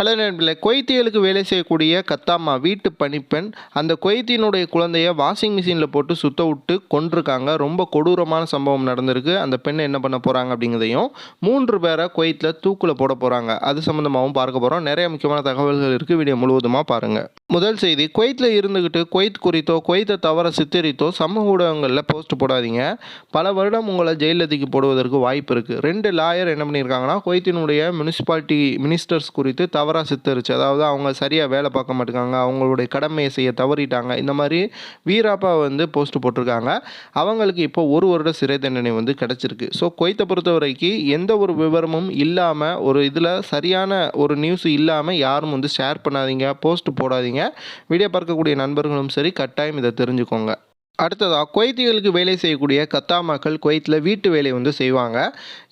Hello நண்பர்களே குவைத்தியலுக்கு வேலை செய்யக்கூடிய கத்தாம்மா வீட்டு பணிப்பெண் அந்த குவைத்தியினுடைய குழந்தைய வாஷிங் மிஷினில் போட்டு சுத்த விட்டு கொண்டிருக்காங்க ரொம்ப கொடூரமான சம்பவம் நடந்திருக்கு. அந்த பெண் என்ன பண்ண போகிறாங்க அப்படிங்கிறதையும் மூன்று பேரை குவைத்தில் தூக்கில் போட போகிறாங்க அது சம்மந்தமாகவும் பார்க்க போகிறோம் நிறைய முக்கியமான தகவல்கள் இருக்குது வீடியோ முழுவதுமாக பாருங்கள் முதல் செய்தி குவைத்தில் இருந்துக்கிட்டு குவைத் குறித்தோ குவைத்தை தவிர சித்தரித்தோ சமூக ஊடகங்களில் போஸ்ட் போடாதீங்க. பல வருடம் உங்களை ஜெயிலில் தூக்கி போடுவதற்கு வாய்ப்பு இருக்குது ரெண்டு லாயர் என்ன பண்ணியிருக்காங்கன்னா குவைத்தினுடைய முனிசிபாலிட்டி மினிஸ்டர்ஸ் குறித்து தவறாக சித்தரிச்சு அதாவது அவங்க சரியாக வேலை பார்க்க மாட்டேங்காங்க அவங்களுடைய கடமையை செய்ய தவறிட்டாங்க இந்த மாதிரி வீராப்பா வந்து போஸ்ட் போட்டிருக்காங்க. அவங்களுக்கு இப்போ ஒரு வருட சிறை தண்டனை வந்து கிடச்சிருக்கு. ஸோ குவைத்தை பொறுத்த வரைக்கும் எந்த ஒரு விவரமும் இல்லாமல் ஒரு இதில் சரியான ஒரு நியூஸ் இல்லாமல் யாரும் வந்து ஷேர் பண்ணாதீங்க போஸ்ட் போடாதீங்க. வீடியோ பார்க்கக்கூடிய நண்பர்களும் சரி கட்டாயம் இதை தெரிஞ்சுக்கோங்க. அடுத்ததாக குவைத்திகளுக்கு வேலை செய்யக்கூடிய கத்தாமாக்கள் குவைத்தில் வீட்டு வேலை வந்து செய்வாங்க.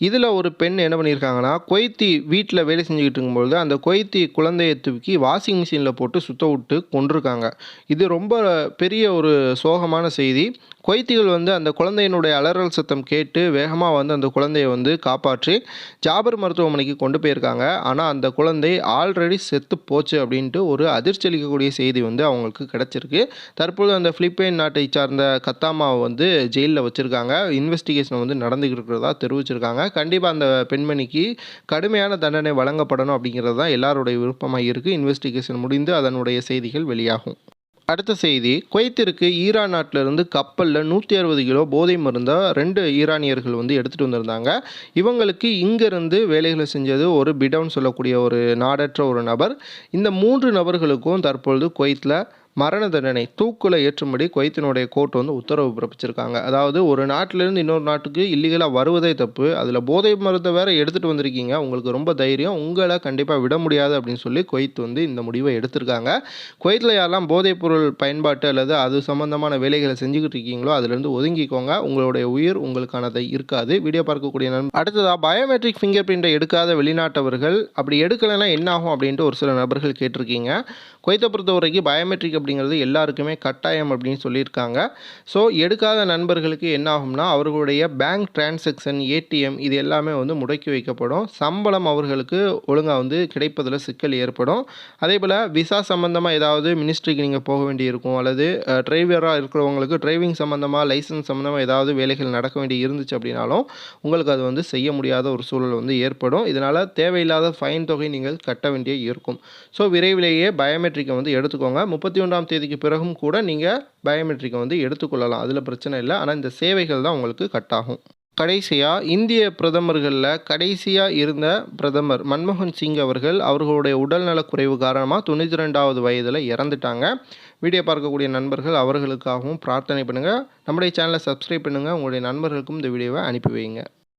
இதில் ஒரு பெண் என்ன பண்ணியிருக்காங்கன்னா குவைத்தி வீட்டில் வேலை செஞ்சுக்கிட்டு இருக்கும்பொழுது அந்த குவைத்தி குழந்தையை தூக்கி வாஷிங் மிஷினில் போட்டு சுத்த விட்டு கொண்டிருக்காங்க இது ரொம்ப பெரிய ஒரு சோகமான செய்தி. குவைத்திகள் வந்து அந்த குழந்தையினுடைய அலறல் சத்தம் கேட்டு வேகமாக வந்து அந்த குழந்தையை வந்து காப்பாற்றி ஜாபர் மருத்துவமனைக்கு கொண்டு போயிருக்காங்க. ஆனால் அந்த குழந்தை ஆல்ரெடி செத்து போச்சு அப்படின்ட்டு ஒரு அதிர்ச்சி அளிக்கக்கூடிய செய்தி வந்து அவங்களுக்கு கிடச்சிருக்கு. தற்போது அந்த பிலிப்பைன் நாட்டை சார்ந்த கத்தாமாவை வந்து ஜெயிலில் வச்சுருக்காங்க. இன்வெஸ்டிகேஷன் வந்து நடந்துக்கிட்டு இருக்கிறதா தெரிவிச்சிருக்காங்க. கண்டிப்பாக அந்த பெண்மணிக்கு கடுமையான தண்டனை வழங்கப்படணும் அப்படிங்கிறது தான் எல்லாருடைய விருப்பமாக இருக்குது இன்வெஸ்டிகேஷன் முடிந்து அதனுடைய செய்திகள் வெளியாகும். அடுத்த செய்தி குவைத்திற்கு ஈரான் நாட்டிலிருந்து கப்பலில் நூற்றி அறுபது கிலோ போதை மருந்தை ரெண்டு ஈரானியர்கள் வந்து எடுத்துகிட்டு வந்திருந்தாங்க. இவங்களுக்கு இங்கேருந்து வேலைகளை செஞ்சது ஒரு பிடவுன் சொல்லக்கூடிய ஒரு நாடற்ற ஒரு நபர். இந்த மூன்று நபர்களுக்கும் தற்பொழுது குவைத்தில் மரண தண்டனை தூக்கில் ஏற்றும்படி குவைத்தினுடைய கோர்ட் வந்து உத்தரவு பிறப்பிச்சிருக்காங்க. அதாவது ஒரு நாட்டிலேருந்து இன்னொரு நாட்டுக்கு இல்லீகலாக வருவதே தப்பு. அதில் போதை மருந்தை வேற எடுத்துகிட்டு வந்திருக்கீங்க. உங்களுக்கு ரொம்ப தைரியம். உங்களை கண்டிப்பாக விட முடியாது அப்படின்னு சொல்லி குவைத் வந்து இந்த முடிவை எடுத்திருக்காங்க. குவைத்தில் யாரெல்லாம் போதைப் பொருள் பயன்பாட்டு அல்லது அது சம்பந்தமான வேலைகளை செஞ்சுக்கிட்டு இருக்கீங்களோ அதுலேருந்து ஒதுங்கிக்கோங்க. உங்களுடைய உயிர் உங்களுக்கானதை இருக்காது வீடியோ பார்க்கக்கூடிய நண்பர் அடுத்ததாக பயோமெட்ரிக் ஃபிங்கர் பிரிண்டை எடுக்காத வெளிநாட்டவர்கள். அப்படி எடுக்கலைன்னா என்ன ஆகும் அப்படின்ட்டு ஒரு சில நபர்கள் கேட்டிருக்கீங்க. குவைத்தை பொறுத்த வரைக்கும் பயோமெட்ரிக் அப்படிங்கிறது எல்லாருக்குமே கட்டாயம் அப்படின்னு சொல்லியிருக்காங்க. ஸோ எடுக்காத நண்பர்களுக்கு என்ன ஆகும்னா அவர்களுடைய பேங்க் டிரான்சாக்ஷன் ஏடிஎம் இது எல்லாமே வந்து முடக்கி வைக்கப்படும். சம்பளம் அவர்களுக்கு ஒழுங்காக வந்து கிடைப்பதில் சிக்கல் ஏற்படும். அதே போல் விசா சம்மந்தமாக ஏதாவது மினிஸ்ட்ரிக்கு நீங்கள் போக வேண்டியிருக்கும் அல்லது டிரைவராக இருக்கிறவங்களுக்கு டிரைவிங் சம்மந்தமாக லைசன்ஸ் சம்மந்தமாக ஏதாவது வேலைகள் நடக்க வேண்டி இருந்துச்சு அப்படின்னாலும் உங்களுக்கு அது வந்து செய்ய முடியாத ஒரு சூழல் வந்து ஏற்படும். இதனால் தேவையில்லாத ஃபைன் தொகை நீங்கள் கட்ட வேண்டிய இருக்கும். ஸோ விரைவிலேயே பயோமெட்ரிக்கை வந்து எடுத்துக்கோங்க. முப்பத்தி பதினொன்றாம் தேதிக்கு பிறகும் கூட நீங்கள் பயோமெட்ரிக்கை வந்து எடுத்துக்கொள்ளலாம். அதில் பிரச்சனை இல்லை. ஆனால் இந்த சேவைகள் தான் உங்களுக்கு கட் ஆகும். கடைசியாக இந்திய பிரதமர்களில் கடைசியாக இருந்த பிரதமர் மன்மோகன் சிங் அவர்கள் அவர்களுடைய உடல்நலக் குறைவு காரணமாக தொண்ணூற்றி ரெண்டாவது வயதில் இறந்துட்டாங்க. வீடியோ பார்க்கக்கூடிய நண்பர்கள் அவர்களுக்காகவும் பிரார்த்தனை பண்ணுங்கள் நம்முடைய சேனலை சப்ஸ்கிரைப் பண்ணுங்கள் உங்களுடைய நண்பர்களுக்கும் இந்த வீடியோவை அனுப்பி வைங்க.